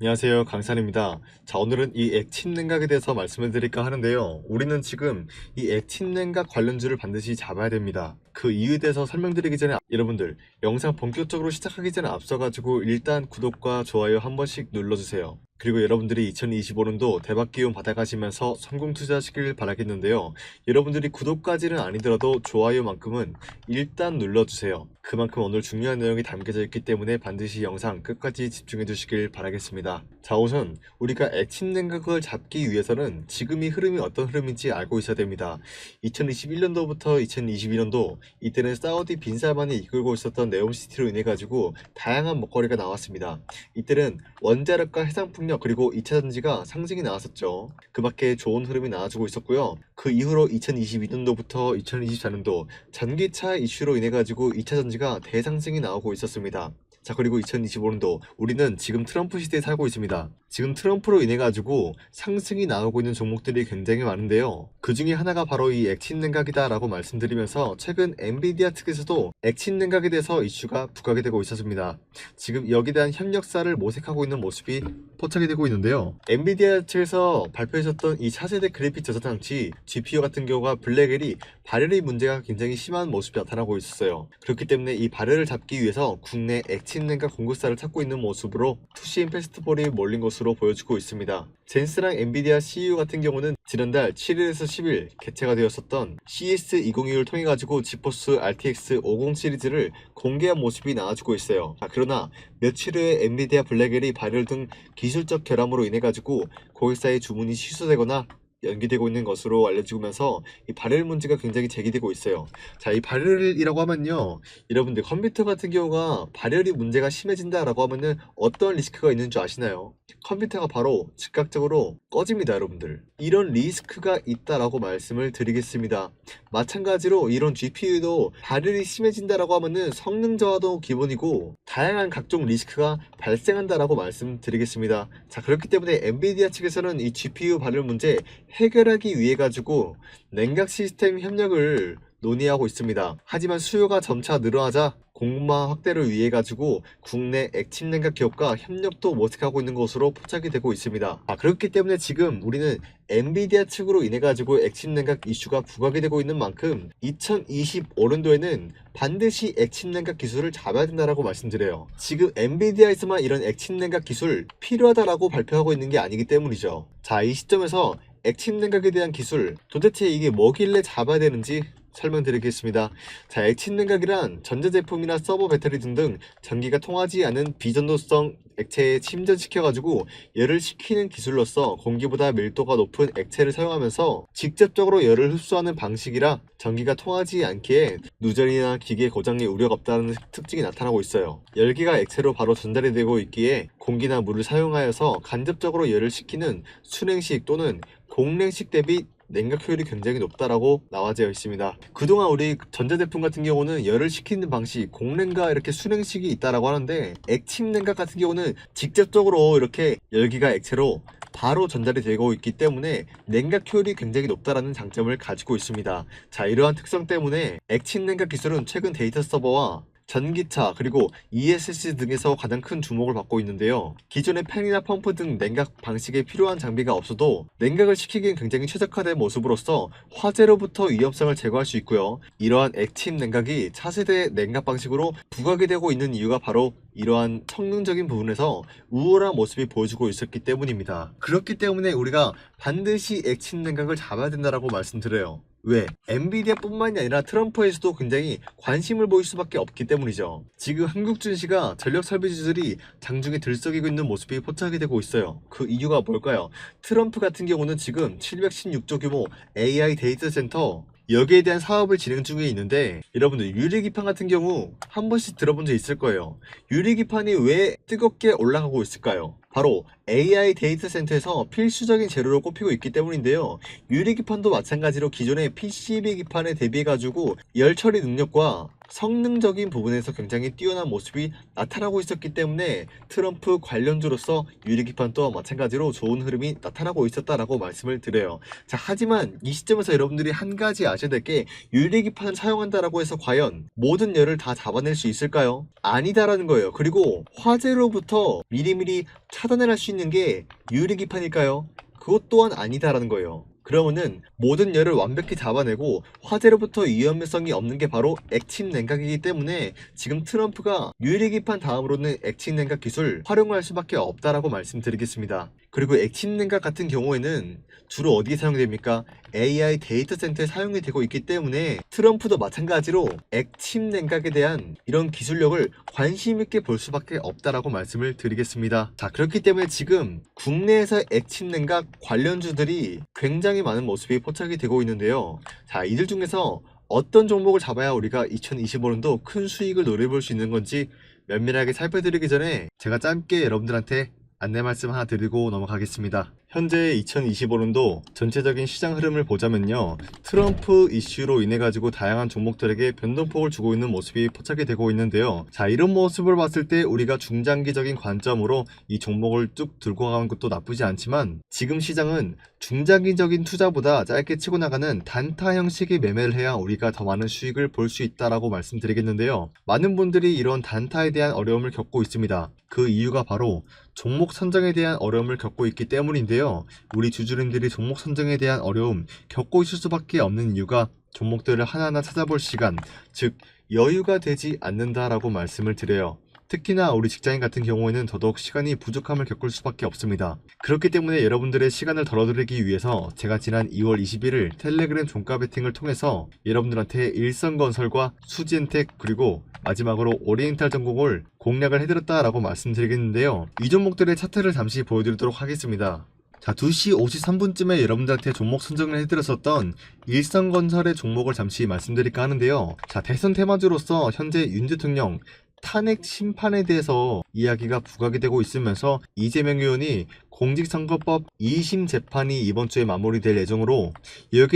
안녕하세요. 강산입니다. 자 오늘은 이 액틴 냉각에 대해서 말씀을 드릴까 하는데요. 우리는 지금 이 액틴 냉각 관련주를 반드시 잡아야 됩니다. 그 이유에 대해서 설명드리기 전에 여러분들 영상 본격적으로 시작하기 전에 앞서 가지고 일단 구독과 좋아요 한 번씩 눌러주세요 그리고 여러분들이 2025년도 대박 기운 받아가시면서 성공 투자하시길 바라겠는데요 여러분들이 구독까지는 아니더라도 좋아요만큼은 일단 눌러주세요 그만큼 오늘 중요한 내용이 담겨져 있기 때문에 반드시 영상 끝까지 집중해 주시길 바라겠습니다. 자 우선 우리가 액침 냉각을 잡기 위해서는 지금이 흐름이 어떤 흐름인지 알고 있어야 됩니다. 2021년도부터 2022년도 이때는 사우디 빈살만이 이끌고 있었던 네옴시티로 인해 가지고 다양한 먹거리가 나왔습니다. 이때는 원자력과 해상풍력 그리고 2차 전지가 상승이 나왔었죠. 그 밖에 좋은 흐름이 나와주고 있었고요. 그 이후로 2022년도부터 2024년도 전기차 이슈로 인해 가지고 2차 전지가 대상승이 나오고 있었습니다. 자 그리고 2025년도 우리는 지금 트럼프 시대에 살고 있습니다. 지금 트럼프로 인해 가지고 상승이 나오고 있는 종목들이 굉장히 많은데요. 그 중에 하나가 바로 이 액친 냉각이다라고 말씀드리면서 최근 엔비디아 측에서도 액친 냉각에 대해서 이슈가 부각이 되고 있었습니다. 지금 여기에 대한 협력사를 모색하고 있는 모습이 포착이 되고 있는데요. 엔비디아 측에서 발표했었던 이 차세대 그래픽 저장 장치 GPU 같은 경우가 블랙엘이 발열이 문제가 굉장히 심한 모습이 나타나고 있었어요. 그렇기 때문에 이 발열을 잡기 위해서 국내 액친 냉각 공급사를 찾고 있는 모습으로 투시인 페스티벌이 몰린 것으로 보여지고 있습니다. 젠스랑 엔비디아 CEO 같은 경우는 지난달 7일에서 10일 개최가 되었었던 CS 2025를 통해 가지고 지포스 RTX 50 시리즈를 공개한 모습이 나와주고 있어요. 아, 그러나 며칠 후에 엔비디아 블랙엘이 발열 등 기술적 결함으로 인해 가지고 고객사의 주문이 취소되거나 연기되고 있는 것으로 알려지면서 이 발열 문제가 굉장히 제기되고 있어요. 자, 이 발열이라고 하면요. 여러분들 컴퓨터 같은 경우가 발열이 문제가 심해진다라고 하면은 어떤 리스크가 있는 줄 아시나요? 컴퓨터가 바로 즉각적으로 꺼집니다, 여러분들. 이런 리스크가 있다라고 말씀을 드리겠습니다. 마찬가지로 이런 GPU도 발열이 심해진다라고 하면은 성능 저하도 기본이고 다양한 각종 리스크가 발생한다라고 말씀드리겠습니다. 자, 그렇기 때문에 엔비디아 측에서는 이 GPU 발열 문제 해결하기 위해 가지고 냉각 시스템 협력을 논의하고 있습니다. 하지만 수요가 점차 늘어나자 공급망 확대를 위해 가지고 국내 액침 냉각 기업과 협력도 모색하고 있는 것으로 포착이 되고 있습니다. 아, 그렇기 때문에 지금 우리는 엔비디아 측으로 인해 가지고 액침 냉각 이슈가 부각이 되고 있는 만큼 2025년도에는 반드시 액침 냉각 기술을 잡아야 된다라고 말씀드려요. 지금 엔비디아에서만 이런 액침 냉각 기술 필요하다라고 발표하고 있는 게 아니기 때문이죠. 자, 이 시점에서 액침 냉각에 대한 기술 도대체 이게 뭐길래 잡아야 되는지 설명드리겠습니다. 자, 액침 냉각이란 전자제품이나 서버 배터리 등등 전기가 통하지 않은 비전도성 액체에 침전시켜가지고 열을 식히는 기술로서 공기보다 밀도가 높은 액체를 사용하면서 직접적으로 열을 흡수하는 방식이라 전기가 통하지 않기에 누전이나 기계 고장의 우려가 없다는 특징이 나타나고 있어요. 열기가 액체로 바로 전달이 되고 있기에 공기나 물을 사용하여서 간접적으로 열을 식히는 순행식 또는 공냉식 대비 냉각 효율이 굉장히 높다라고 나와져 있습니다. 그동안 우리 전자제품 같은 경우는 열을 식히는 방식, 공냉과 이렇게 순행식이 있다라고 하는데 액침 냉각 같은 경우는 직접적으로 이렇게 열기가 액체로 바로 전달이 되고 있기 때문에 냉각 효율이 굉장히 높다라는 장점을 가지고 있습니다. 자, 이러한 특성 때문에 액침 냉각 기술은 최근 데이터 서버와 전기차 그리고 ESS 등에서 가장 큰 주목을 받고 있는데요. 기존의 팬이나 펌프 등 냉각 방식에 필요한 장비가 없어도 냉각을 시키기엔 굉장히 최적화된 모습으로서 화재로부터 위험성을 제거할 수 있고요. 이러한 액침 냉각이 차세대 냉각 방식으로 부각이 되고 있는 이유가 바로 이러한 성능적인 부분에서 우월한 모습이 보여주고 있었기 때문입니다. 그렇기 때문에 우리가 반드시 액침 냉각을 잡아야 된다라고 말씀드려요. 왜? 엔비디아뿐만이 아니라 트럼프에서도 굉장히 관심을 보일 수밖에 없기 때문이죠. 지금 한국 증시가 전력 설비 주들이 장중에 들썩이고 있는 모습이 포착이 되고 있어요. 그 이유가 뭘까요? 트럼프 같은 경우는 지금 716조 규모 AI 데이터 센터 여기에 대한 사업을 진행 중에 있는데 여러분들 유리기판 같은 경우 한 번씩 들어본 적 있을 거예요. 유리기판이 왜 뜨겁게 올라가고 있을까요? 바로 AI 데이터 센터에서 필수적인 재료로 꼽히고 있기 때문인데요. 유리 기판도 마찬가지로 기존의 PCB 기판에 대비해가지고 열 처리 능력과 성능적인 부분에서 굉장히 뛰어난 모습이 나타나고 있었기 때문에 트럼프 관련주로서 유리 기판도 마찬가지로 좋은 흐름이 나타나고 있었다라고 말씀을 드려요. 자, 하지만 이 시점에서 여러분들이 한 가지 아셔야 될 게 유리 기판을 사용한다라고 해서 과연 모든 열을 다 잡아낼 수 있을까요? 아니다라는 거예요. 그리고 화재로부터 미리미리 차단을 할 수 있는 게 유리 기판일까요? 그것 또한 아니다라는 거예요. 그러면은 모든 열을 완벽히 잡아내고 화재로부터 위험성이 없는 게 바로 액침 냉각이기 때문에 지금 트럼프가 유리기판 다음으로는 액침 냉각 기술 활용할 수밖에 없다라고 말씀드리겠습니다. 그리고 액침 냉각 같은 경우에는 주로 어디에 사용됩니까? AI 데이터 센터에 사용이 되고 있기 때문에 트럼프도 마찬가지로 액침 냉각에 대한 이런 기술력을 관심 있게 볼 수밖에 없다라고 말씀을 드리겠습니다. 자, 그렇기 때문에 지금 국내에서 액침 냉각 관련주들이 굉장히 많은 모습이 포착이 되고 있는데요. 자, 이들 중에서 어떤 종목을 잡아야 우리가 2025년도 큰 수익을 노려볼 수 있는 건지 면밀하게 살펴드리기 전에 제가 짧게 여러분들한테 안내 말씀 하나 드리고 넘어가겠습니다. 현재 2025년도 전체적인 시장 흐름을 보자면요. 트럼프 이슈로 인해 가지고 다양한 종목들에게 변동폭을 주고 있는 모습이 포착이 되고 있는데요. 자, 이런 모습을 봤을 때 우리가 중장기적인 관점으로 이 종목을 쭉 들고 가는 것도 나쁘지 않지만 지금 시장은 중장기적인 투자보다 짧게 치고 나가는 단타 형식의 매매를 해야 우리가 더 많은 수익을 볼 수 있다라고 말씀드리겠는데요. 많은 분들이 이런 단타에 대한 어려움을 겪고 있습니다. 그 이유가 바로 종목 선정에 대한 어려움을 겪고 있기 때문인데요. 우리 주주님들이 종목 선정에 대한 어려움 겪고 있을 수밖에 없는 이유가 종목들을 하나하나 찾아볼 시간, 즉 여유가 되지 않는다라고 말씀을 드려요. 특히나 우리 직장인 같은 경우에는 더더욱 시간이 부족함을 겪을 수밖에 없습니다. 그렇기 때문에 여러분들의 시간을 덜어드리기 위해서 제가 지난 2월 21일 텔레그램 종가 베팅을 통해서 여러분들한테 일성건설과 수지엔텍 그리고 마지막으로 오리엔탈 전공을 공략을 해드렸다라고 말씀드리겠는데요. 이 종목들의 차트를 잠시 보여드리도록 하겠습니다. 자, 2시 53분쯤에 여러분들한테 종목 선정을 해드렸었던 일성건설의 종목을 잠시 말씀드릴까 하는데요. 자, 대선 테마주로서 현재 윤 대통령 탄핵 심판에 대해서 이야기가 부각이 되고 있으면서 이재명 의원이 공직선거법 2심 재판이 이번 주에 마무리될 예정으로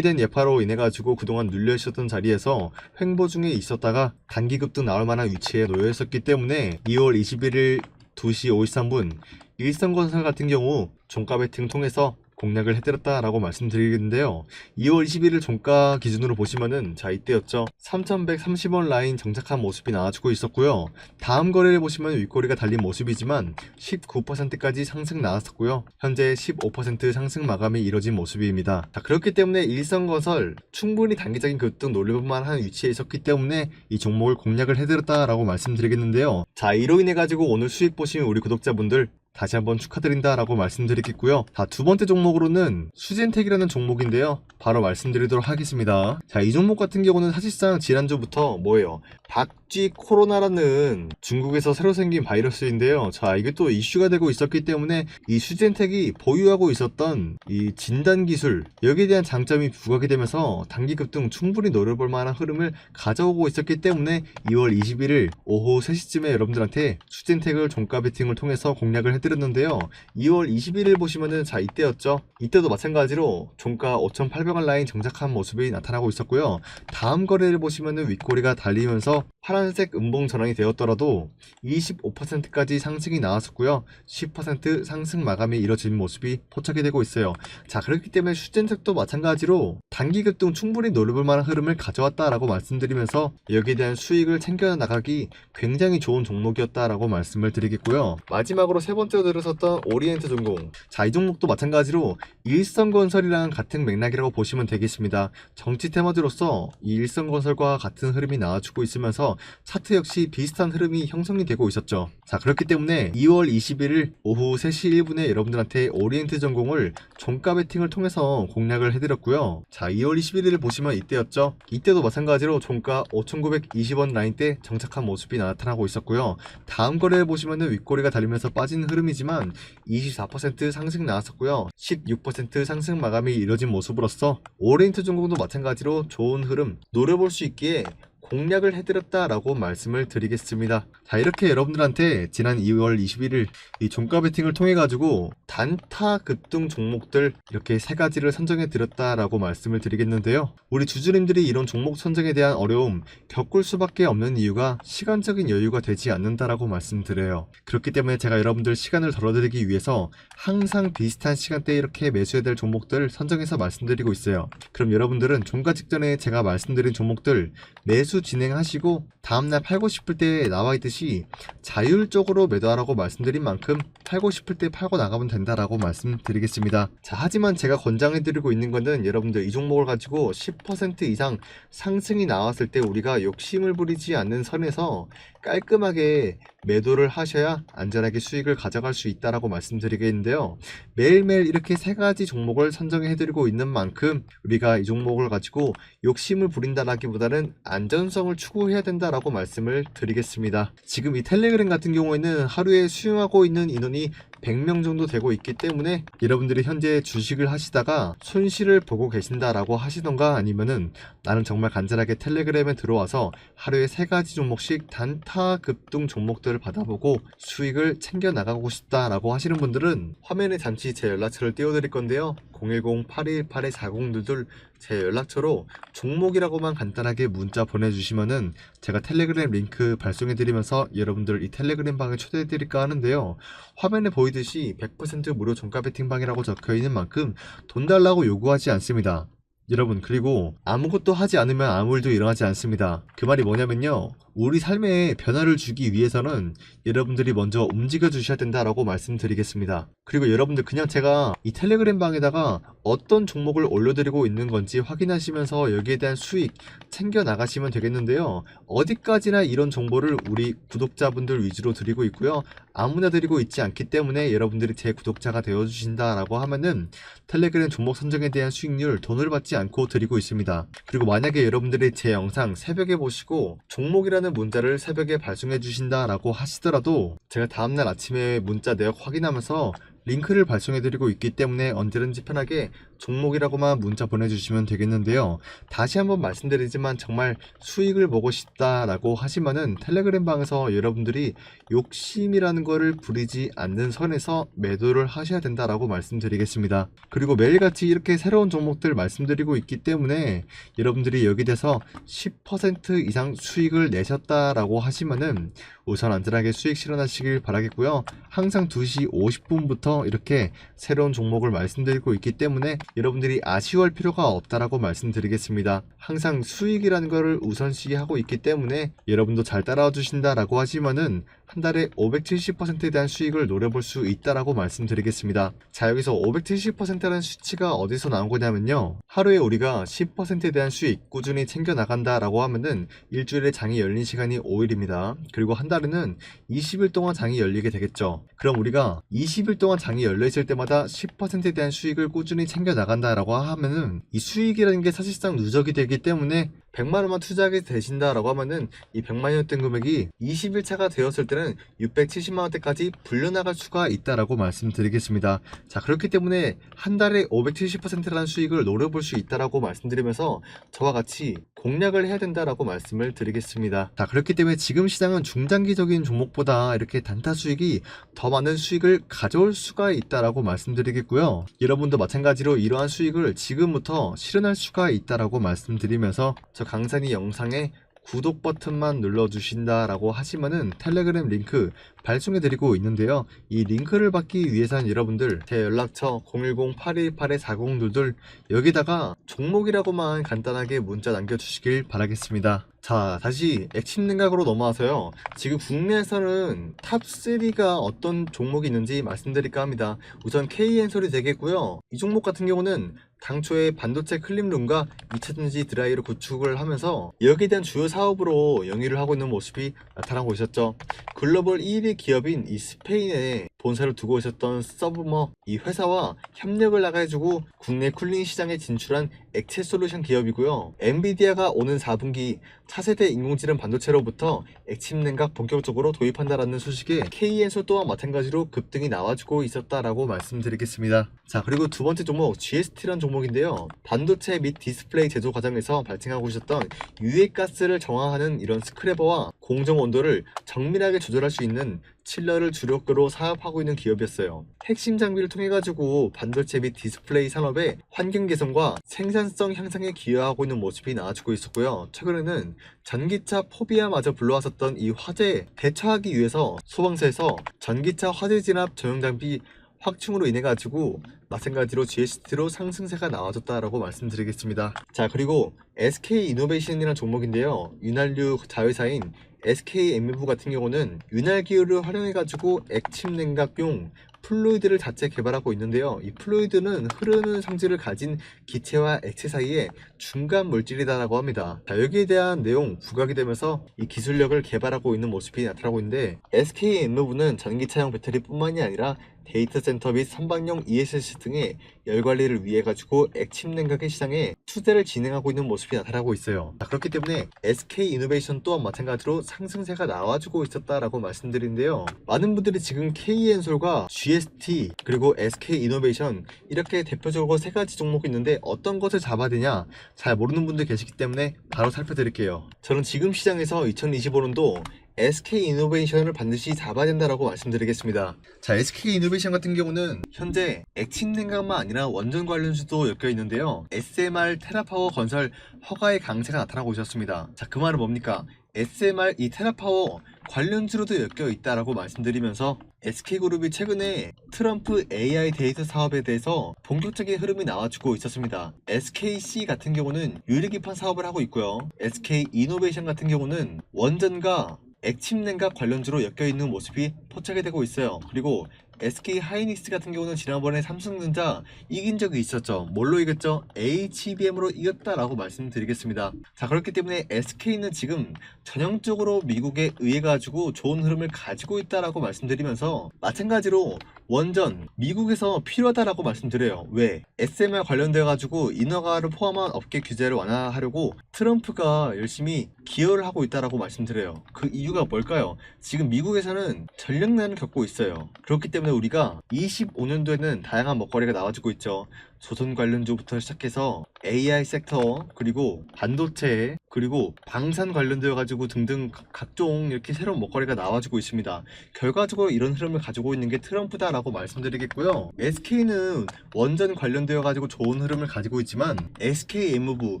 대한 예파로 인해 가지고 그동안 눌려 있었던 자리에서 횡보 중에 있었다가 단기 급 등 나올 만한 위치에 놓여 있었기 때문에 2월 21일 2시 53분 일성건설 같은 경우 종가 베팅 통해서 공략을 해드렸다라고 말씀드리겠는데요. 2월 21일 종가 기준으로 보시면은 자 이때였죠. 3130원 라인 정착한 모습이 나와주고 있었고요. 다음 거래를 보시면 윗꼬리가 달린 모습이지만 19%까지 상승 나왔었고요. 현재 15% 상승 마감이 이뤄진 모습입니다. 자 그렇기 때문에 일성건설 충분히 단기적인 급등 노려볼만한 위치에 있었기 때문에 이 종목을 공략을 해드렸다라고 말씀드리겠는데요. 자 이로 인해 가지고 오늘 수익 보신 우리 구독자분들 다시 한번 축하드린다 라고 말씀드리겠고요. 자, 두 번째 종목으로는 수젠텍이라는 종목인데요. 바로 말씀드리도록 하겠습니다. 자, 이 종목 같은 경우는 사실상 지난주부터 뭐예요? 박쥐 코로나라는 중국에서 새로 생긴 바이러스인데요. 자, 이게 또 이슈가 되고 있었기 때문에 이 수젠텍이 보유하고 있었던 이 진단 기술 여기에 대한 장점이 부각이 되면서 단기 급등 충분히 노려볼 만한 흐름을 가져오고 있었기 때문에 2월 21일 오후 3시쯤에 여러분들한테 수젠텍을 종가 베팅을 통해서 공략을 해드렸는데요. 2월 21일 보시면은 자 이때였죠. 이때도 마찬가지로 종가 5,800원 라인 정착한 모습이 나타나고 있었고요. 다음 거래를 보시면은 윗꼬리가 달리면서 파란 색 음봉 전환이 되었더라도 25%까지 상승이 나왔었고요. 10% 상승 마감이 이뤄진 모습이 포착이 되고 있어요. 자, 그렇기 때문에 슈젠텍도 마찬가지로 단기 급등 충분히 노려볼 만한 흐름을 가져왔다라고 말씀드리면서 여기에 대한 수익을 챙겨 나가기 굉장히 좋은 종목이었다라고 말씀을 드리겠고요. 마지막으로 세 번째로 들어섰던 오리엔트 전공. 자, 이 종목도 마찬가지로 일성건설이랑 같은 맥락이라고 보시면 되겠습니다. 정치 테마주로서 이 일성건설과 같은 흐름이 나와주고 있으면서 차트 역시 비슷한 흐름이 형성이 되고 있었죠. 자, 그렇기 때문에 2월 21일 오후 3시 1분에 여러분들한테 오리엔트 전공을 종가 베팅을 통해서 공략을 해드렸고요. 자, 2월 21일을 보시면 이때였죠. 이때도 마찬가지로 종가 5,920원 라인대 정착한 모습이 나타나고 있었고요. 다음 거래를 보시면은 윗꼬리가 달리면서 빠진 흐름이지만 24% 상승 나왔었고요. 16% 상승 마감이 이뤄진 모습으로서 오리엔트 전공도 마찬가지로 좋은 흐름 노려볼 수 있기에 공략을 해드렸다라고 말씀을 드리겠습니다. 자 이렇게 여러분들한테 지난 2월 21일 이 종가 베팅을 통해 가지고 단타 급등 종목들 이렇게 세 가지를 선정해 드렸다라고 말씀을 드리겠는데요. 우리 주주님들이 이런 종목 선정에 대한 어려움 겪을 수밖에 없는 이유가 시간적인 여유가 되지 않는다라고 말씀드려요. 그렇기 때문에 제가 여러분들 시간을 덜어드리기 위해서 항상 비슷한 시간대에 이렇게 매수해야 될 종목들 선정해서 말씀드리고 있어요. 그럼 여러분들은 종가 직전에 제가 말씀드린 종목들 매수 진행하시고 다음날 팔고 싶을 때 나와 있듯이 자율적으로 매도하라고 말씀드린 만큼 팔고 싶을 때 팔고 나가면 된다라고 말씀드리겠습니다. 자, 하지만 제가 권장해드리고 있는 거는 여러분들 이 종목을 가지고 10% 이상 상승이 나왔을 때 우리가 욕심을 부리지 않는 선에서 깔끔하게 매도를 하셔야 안전하게 수익을 가져갈 수 있다라고 말씀드리겠는데요. 매일매일 이렇게 세 가지 종목을 선정해 드리고 있는 만큼 우리가 이 종목을 가지고 욕심을 부린다라기보다는 안전성을 추구해야 된다라고 말씀을 드리겠습니다. 지금 이 텔레그램 같은 경우에는 하루에 수용하고 있는 인원이 100명 정도 되고 있기 때문에 여러분들이 현재 주식을 하시다가 손실을 보고 계신다라고 하시던가 아니면은 나는 정말 간절하게 텔레그램에 들어와서 하루에 세 가지 종목씩 단타 급등 종목들을 받아보고 수익을 챙겨 나가고 싶다라고 하시는 분들은 화면에 잠시 제 연락처를 띄워드릴 건데요. 010-8218-4022 제 연락처로 종목이라고만 간단하게 문자 보내주시면은 제가 텔레그램 링크 발송해드리면서 여러분들 이 텔레그램 방에 초대해드릴까 하는데요. 화면에 보이듯이 100% 무료 종가 베팅방이라고 적혀 있는 만큼 돈 달라고 요구하지 않습니다. 여러분 그리고 아무것도 하지 않으면 아무 일도 일어나지 않습니다. 그 말이 뭐냐면요. 우리 삶에 변화를 주기 위해서는 여러분들이 먼저 움직여 주셔야 된다라고 말씀드리겠습니다. 그리고 여러분들 그냥 제가 이 텔레그램 방에다가 어떤 종목을 올려드리고 있는 건지 확인하시면서 여기에 대한 수익 챙겨 나가시면 되겠는데요. 어디까지나 이런 정보를 우리 구독자분들 위주로 드리고 있고요. 아무나 드리고 있지 않기 때문에 여러분들이 제 구독자가 되어주신다라고 하면은 텔레그램 종목 선정에 대한 수익률 돈을 받지 않고 드리고 있습니다. 그리고 만약에 여러분들이 제 영상 새벽에 보시고 종목이라는 문자를 새벽에 발송해 주신다라고 하시더라도 제가 다음날 아침에 문자 내역 확인하면서 링크를 발송해드리고 있기 때문에 언제든지 편하게 종목이라고만 문자 보내주시면 되겠는데요. 다시 한번 말씀드리지만 정말 수익을 보고 싶다라고 하시면은 텔레그램 방에서 여러분들이 욕심이라는 거를 부리지 않는 선에서 매도를 하셔야 된다라고 말씀드리겠습니다. 그리고 매일같이 이렇게 새로운 종목들 말씀드리고 있기 때문에 여러분들이 여기 대해서 10% 이상 수익을 내셨다라고 하시면은 우선 안전하게 수익 실현하시길 바라겠고요. 항상 2시 50분부터 이렇게 새로운 종목을 말씀드리고 있기 때문에 여러분들이 아쉬워할 필요가 없다라고 말씀드리겠습니다. 항상 수익이라는 것을 우선시하고 있기 때문에 여러분도 잘 따라와 주신다라고 하시면은 한 달에 570%에 대한 수익을 노려볼 수 있다라고 말씀드리겠습니다. 자 여기서 570%라는 수치가 어디서 나온 거냐면요. 하루에 우리가 10%에 대한 수익 꾸준히 챙겨 나간다라고 하면은 일주일에 장이 열린 시간이 5일입니다. 그리고 한 달에는 20일 동안 장이 열리게 되겠죠. 그럼 우리가 20일 동안 장이 열려 있을 때마다 10%에 대한 수익을 꾸준히 챙겨 나간다라고 하면은 이 수익이라는 게 사실상 누적이 되기 때문에 100만 원만 투자하게 되신다라고 하면은 이 100만 원이었던 금액이 20일 차가 되었을 때는 670만 원대까지 불려나갈 수가 있다라고 말씀드리겠습니다. 자 그렇기 때문에 한 달에 570%라는 수익을 노려볼 수 있다라고 말씀드리면서 저와 같이 공략을 해야 된다라고 말씀을 드리겠습니다. 자 그렇기 때문에 지금 시장은 중장기적인 종목보다 이렇게 단타 수익이 더 많은 수익을 가져올 수가 있다라고 말씀드리겠고요. 여러분도 마찬가지로 이러한 수익을 지금부터 실현할 수가 있다라고 말씀드리면서 저 강산이 영상에 구독 버튼만 눌러주신다라고 하시면은 텔레그램 링크 발송해드리고 있는데요. 이 링크를 받기 위해서는 여러분들 제 연락처 010-818-4022 여기다가 종목이라고만 간단하게 문자 남겨주시길 바라겠습니다. 자, 다시 액침 냉각으로 넘어와서요. 지금 국내에서는 탑3가 어떤 종목이 있는지 말씀드릴까 합니다. 우선 KN솔이 되겠고요. 이 종목 같은 경우는 당초에 반도체 클린룸과 2차전지 드라이를 구축을 하면서 여기에 대한 주요 사업으로 영위를 하고 있는 모습이 나타나고 있었죠. 글로벌 1위 기업인 이 스페인에 본사를 두고 있었던 서브머 이 회사와 협력을 나가해주고 국내 쿨링 시장에 진출한 액체 솔루션 기업이고요. 엔비디아가 오는 4분기 차세대 인공지능 반도체로부터 액침 냉각 본격적으로 도입한다라는 소식에 KN솔 또한 마찬가지로 급등이 나와주고 있었다라고 말씀드리겠습니다. 자 그리고 두 번째 종목 GST라는 종목인데요. 반도체 및 디스플레이 제조 과정에서 발생하고 있었던 유해가스를 정화하는 이런 스크래버와 공정 온도를 정밀하게 조절할 수 있는 칠러를 주력으로 사업하고 있는 기업이었어요. 핵심 장비를 통해 가지고 반도체 및 디스플레이 산업의 환경 개선과 생산성 향상에 기여하고 있는 모습이 나와주고 있었고요. 최근에는 전기차 포비아마저 불러왔었던 이 화재 대처하기 위해서 소방서에서 전기차 화재 진압 전용 장비 확충으로 인해 가지고 마찬가지로 GST로 상승세가 나와줬다라고 말씀드리겠습니다. 자 그리고 SK 이노베이션이라는 종목인데요. 윤활유 자회사인 SKMF 같은 경우는 윤활 기후를 활용해 가지고 액침 냉각용 플루이드를 자체 개발하고 있는데요. 이 플루이드는 흐르는 성질을 가진 기체와 액체 사이의 중간 물질이다라고 합니다. 자, 여기에 대한 내용 부각이 되면서 이 기술력을 개발하고 있는 모습이 나타나고 있는데 SKMF는 전기차용 배터리뿐만이 아니라 데이터 센터 및 선박용 ESS 등의 열 관리를 위해 가지고 액침 냉각의 시장에 투자를 진행하고 있는 모습이 나타나고 있어요. 자, 그렇기 때문에 SK 이노베이션 또한 마찬가지로 상승세가 나와주고 있었다라고 말씀드리는데요. 많은 분들이 지금 KN솔과 GST 그리고 SK 이노베이션 이렇게 대표적으로 세 가지 종목이 있는데 어떤 것을 잡아야 되냐 잘 모르는 분들 계시기 때문에 바로 살펴드릴게요. 저는 지금 시장에서 2025년도 SK 이노베이션을 반드시 잡아야 된다라고 말씀드리겠습니다. 자, SK 이노베이션 같은 경우는 현재 액침 냉각만 아니라 원전 관련주도 엮여 있는데요. SMR 테라파워 건설 허가의 강세가 나타나고 있었습니다. 자, 그 말은 뭡니까? SMR 이 테라파워 관련주로도 엮여 있다라고 말씀드리면서 SK그룹이 최근에 트럼프 AI 데이터 사업에 대해서 본격적인 흐름이 나와주고 있었습니다. SKC 같은 경우는 유리기판 사업을 하고 있고요. SK 이노베이션 같은 경우는 원전과 액침 냉각 관련주로 엮여 있는 모습이 포착이 되고 있어요. 그리고 SK 하이닉스 같은 경우는 지난번에 삼성전자 이긴 적이 있었죠. 뭘로 이겼죠? HBM으로 이겼다라고 말씀드리겠습니다. 자 그렇기 때문에 SK는 지금 전형적으로 미국에 의해 가지고 좋은 흐름을 가지고 있다라고 말씀드리면서 마찬가지로 원전 미국에서 필요하다라고 말씀드려요. 왜? SMR 관련되어 가지고 인허가를 포함한 업계 규제를 완화하려고 트럼프가 열심히 기여를 하고 있다라고 말씀드려요. 그 이유가 뭘까요? 지금 미국에서는 전력난을 겪고 있어요. 그렇기 때문에 우리가 25년도에는 다양한 먹거리가 나와주고 있죠. 조선 관련주부터 시작해서 AI 섹터 그리고 반도체 그리고 방산 관련되어 가지고 등등 가- 각종 이렇게 새로운 먹거리가 나와주고 있습니다. 결과적으로 이런 흐름을 가지고 있는 게 트럼프다라고 말씀드리겠고요. SK는 원전 관련되어 가지고 좋은 흐름을 가지고 있지만 SKMV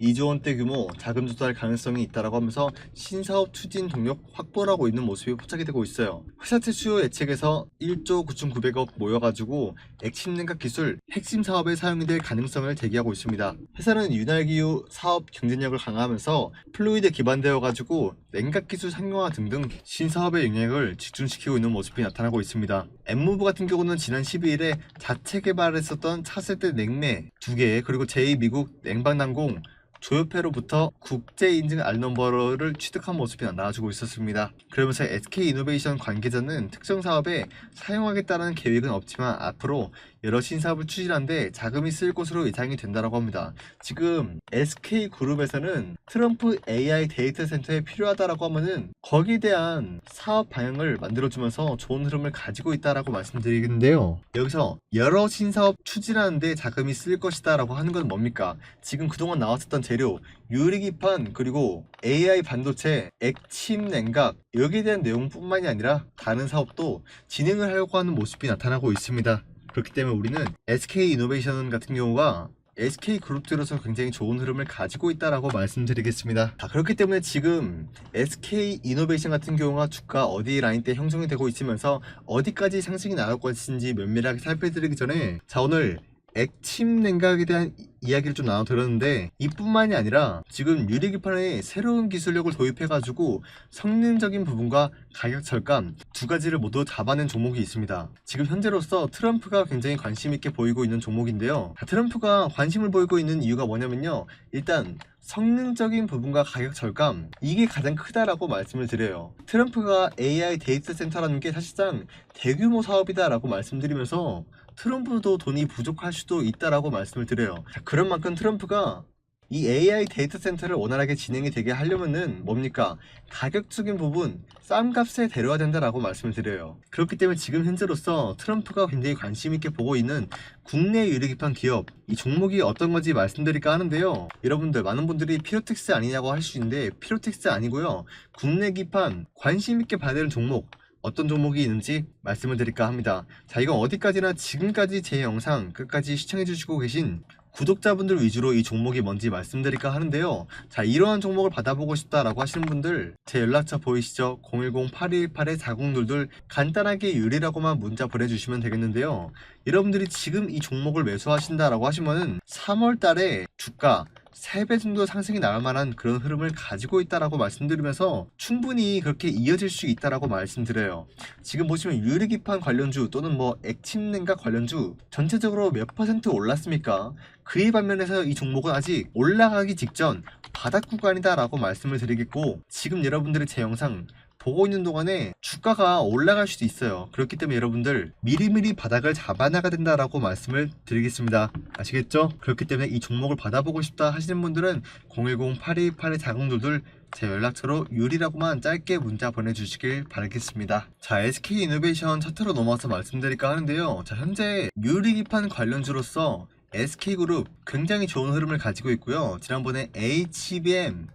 2조 원대 규모 자금 조달 가능성이 있다라고 하면서 신사업 추진 동력 확보하고 있는 모습이 포착이 되고 있어요. 회사채 수요 예측에서 1조 9,900억 모여가지고 액침 냉각 기술 핵심 사업에 사용 이 될 가능성을 제기하고 있습니다. 회사는 윤활기유 사업 경쟁력을 강화하면서 플루이드 기반되어 가지고 냉각 기술 상용화 등등 신사업의 영향을 집중시키고 있는 모습이 나타나고 있습니다. 엠무브 같은 경우는 지난 12일에 자체 개발했었던 차세대 냉매 2개 그리고 제2 미국 냉방난공 조협회로부터 국제 인증 알넘버를 취득한 모습이 나와주고 있었습니다. 그러면서 SK 이노베이션 관계자는 특정 사업에 사용하겠다는 계획은 없지만 앞으로 여러 신사업을 추진하는데 자금이 쓸 것으로 예상이 된다고 합니다. 지금 SK 그룹에서는 트럼프 AI 데이터 센터에 필요하다라고 하면은 거기에 대한 사업 방향을 만들어주면서 좋은 흐름을 가지고 있다라고 말씀드리는데요. 여기서 여러 신사업 추진하는데 자금이 쓸 것이다라고 하는 건 뭡니까? 지금 그동안 나왔었던 재료 유리기판 그리고 AI 반도체 액침 냉각 여기에 대한 내용뿐만이 아니라 다른 사업도 진행을 하려고 하는 모습이 나타나고 있습니다. 그렇기 때문에 우리는 SK 이노베이션 같은 경우가 SK 그룹들로서 굉장히 좋은 흐름을 가지고 있다라고 말씀드리겠습니다. 자, 그렇기 때문에 지금 SK 이노베이션 같은 경우가 주가 어디 라인대 형성이 되고 있으면서 어디까지 상승이 나올 것인지 면밀하게 살펴드리기 전에 자 오늘 액침 냉각에 대한 이- 이야기를 좀 나눠드렸는데 이뿐만이 아니라 지금 유리기판에 새로운 기술력을 도입해가지고 성능적인 부분과 가격 절감 두 가지를 모두 잡아낸 종목이 있습니다. 지금 현재로서 트럼프가 굉장히 관심 있게 보이고 있는 종목인데요. 자, 트럼프가 관심을 보이고 있는 이유가 뭐냐면요. 일단 성능적인 부분과 가격 절감 이게 가장 크다라고 말씀을 드려요. 트럼프가 AI 데이터 센터라는 게 사실상 대규모 사업이다 라고 말씀드리면서 트럼프도 돈이 부족할 수도 있다라고 말씀을 드려요. 자, 그런 만큼 트럼프가 이 AI 데이터 센터를 원활하게 진행이 되게 하려면은 뭡니까? 가격적인 부분 싼값에 데려야 된다라고 말씀을 드려요. 그렇기 때문에 지금 현재로서 트럼프가 굉장히 관심 있게 보고 있는 국내 유리 기판 기업 이 종목이 어떤 건지 말씀드릴까 하는데요. 여러분들 많은 분들이 피로텍스 아니냐고 할 수 있는데 피로텍스 아니고요. 국내 기판 관심 있게 봐야 되는 종목 어떤 종목이 있는지 말씀을 드릴까 합니다. 자, 이건 어디까지나 지금까지 제 영상 끝까지 시청해주시고 계신 구독자분들 위주로 이 종목이 뭔지 말씀드릴까 하는데요. 자, 이러한 종목을 받아보고 싶다라고 하시는 분들 제 연락처 보이시죠? 010-8218-4022 간단하게 유리라고만 문자 보내주시면 되겠는데요. 여러분들이 지금 이 종목을 매수하신다라고 하시면은 3월 달에 주가 3배 정도 상승이 나올 만한 그런 흐름을 가지고 있다라고 말씀드리면서 충분히 그렇게 이어질 수 있다라고 말씀드려요. 지금 보시면 유리기판 관련주 또는 뭐 액침냉각 관련주 전체적으로 몇 퍼센트 올랐습니까? 그에 반면에서 이 종목은 아직 올라가기 직전 바닥 구간이다라고 말씀을 드리겠고 지금 여러분들이 제 영상 보고 있는 동안에 주가가 올라갈 수도 있어요. 그렇기 때문에 여러분들 미리미리 바닥을 잡아나가 된다라고 말씀을 드리겠습니다. 아시겠죠? 그렇기 때문에 이 종목을 받아보고 싶다 하시는 분들은 010-8282-4022 제 연락처로 유리라고만 짧게 문자 보내주시길 바라겠습니다. 자, SK 이노베이션 차트로 넘어와서 말씀드릴까 하는데요. 자, 현재 유리기판 관련주로서 SK그룹 굉장히 좋은 흐름을 가지고 있고요. 지난번에 HBM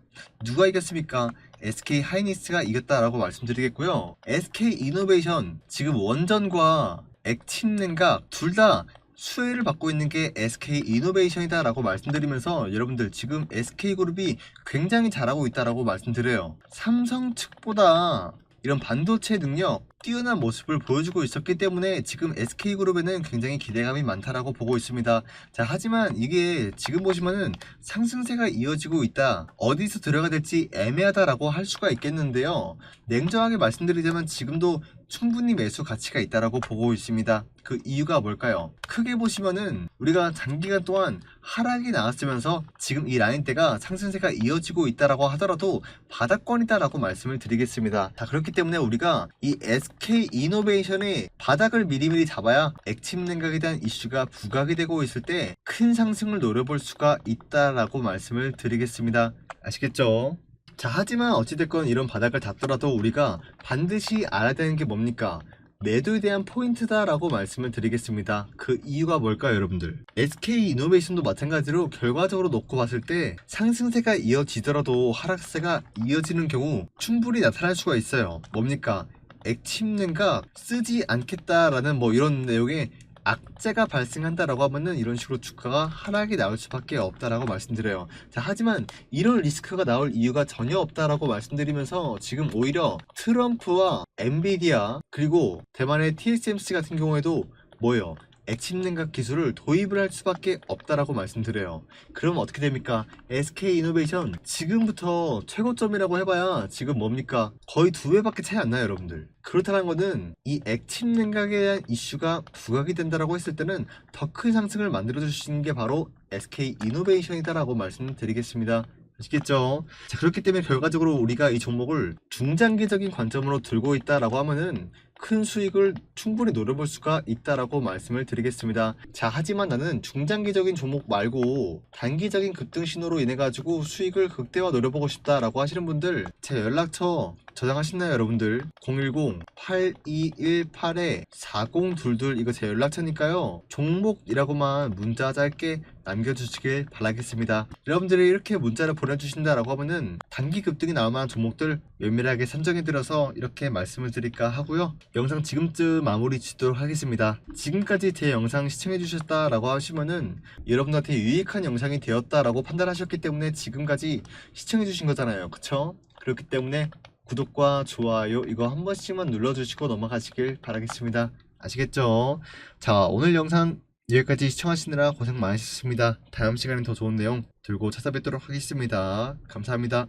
누가 이겼습니까? SK 하이닉스가 이겼다라고 말씀드리겠고요. SK 이노베이션 지금 원전과 액침 냉각 둘다 수혜를 받고 있는 게 SK 이노베이션이다라고 말씀드리면서 여러분들 지금 SK 그룹이 굉장히 잘하고 있다라고 말씀드려요. 삼성 측보다 이런 반도체 능력 뛰어난 모습을 보여주고 있었기 때문에 지금 SK그룹에는 굉장히 기대감이 많다라고 보고 있습니다. 자, 하지만 이게 지금 보시면은 상승세가 이어지고 있다. 어디서 들어가야 될지 애매하다라고 할 수가 있겠는데요. 냉정하게 말씀드리자면 지금도 충분히 매수 가치가 있다라고 보고 있습니다. 그 이유가 뭘까요? 크게 보시면은 우리가 장기간 동안 하락이 나왔으면서 지금 이 라인대가 상승세가 이어지고 있다라고 하더라도 바닥권이다라고 말씀을 드리겠습니다. 자, 그렇기 때문에 우리가 이 SK 이노베이션의 바닥을 미리미리 잡아야 액침 냉각에 대한 이슈가 부각이 되고 있을 때 큰 상승을 노려볼 수가 있다라고 말씀을 드리겠습니다. 아시겠죠? 자, 하지만 어찌됐건 이런 바닥을 잡더라도 우리가 반드시 알아야 되는 게 뭡니까? 매도에 대한 포인트다 라고 말씀을 드리겠습니다. 그 이유가 뭘까요, 여러분들? SK 이노베이션도 마찬가지로 결과적으로 놓고 봤을 때 상승세가 이어지더라도 하락세가 이어지는 경우 충분히 나타날 수가 있어요. 뭡니까? 액침냉각 쓰지 않겠다라는 뭐 이런 내용의 악재가 발생한다라고 하면은 이런 식으로 주가가 하락이 나올 수밖에 없다라고 말씀드려요. 자, 하지만 이런 리스크가 나올 이유가 전혀 없다라고 말씀드리면서 지금 오히려 트럼프와 엔비디아 그리고 대만의 TSMC 같은 경우에도 뭐예요? 액침냉각 기술을 도입을 할 수밖에 없다라고 말씀드려요. 그럼 어떻게 됩니까? SK 이노베이션 지금부터 최고점이라고 해봐야 지금 뭡니까? 거의 두 배밖에 차이 안 나요, 여러분들. 그렇다는 거는 이 액침냉각에 대한 이슈가 부각이 된다라고 했을 때는 더 큰 상승을 만들어줄 수 있는 게 바로 SK 이노베이션이다라고 말씀드리겠습니다. 아시겠죠? 자, 그렇기 때문에 결과적으로 우리가 이 종목을 중장기적인 관점으로 들고 있다라고 하면은 큰 수익을 충분히 노려볼 수가 있다라고 말씀을 드리겠습니다. 자, 하지만 나는 중장기적인 종목 말고 단기적인 급등 신호로 인해 가지고 수익을 극대화 노려보고 싶다라고 하시는 분들 제 연락처 저장하시나요, 여러분들? 010-8218-4022 이거 제 연락처니까요. 종목이라고만 문자 짧게 남겨주시길 바라겠습니다. 여러분들이 이렇게 문자를 보내주신다라고 하면은 단기 급등이 나올 만한 종목들 면밀하게 선정해드려서 이렇게 말씀을 드릴까 하고요. 영상 지금쯤 마무리 짓도록 하겠습니다. 지금까지 제 영상 시청해주셨다라고 하시면은 여러분한테 유익한 영상이 되었다라고 판단하셨기 때문에 지금까지 시청해주신 거잖아요. 그쵸? 그렇기 때문에 구독과 좋아요 이거 한 번씩만 눌러주시고 넘어가시길 바라겠습니다. 아시겠죠? 자, 오늘 영상 여기까지 시청하시느라 고생 많으셨습니다. 다음 시간에 더 좋은 내용 들고 찾아뵙도록 하겠습니다. 감사합니다.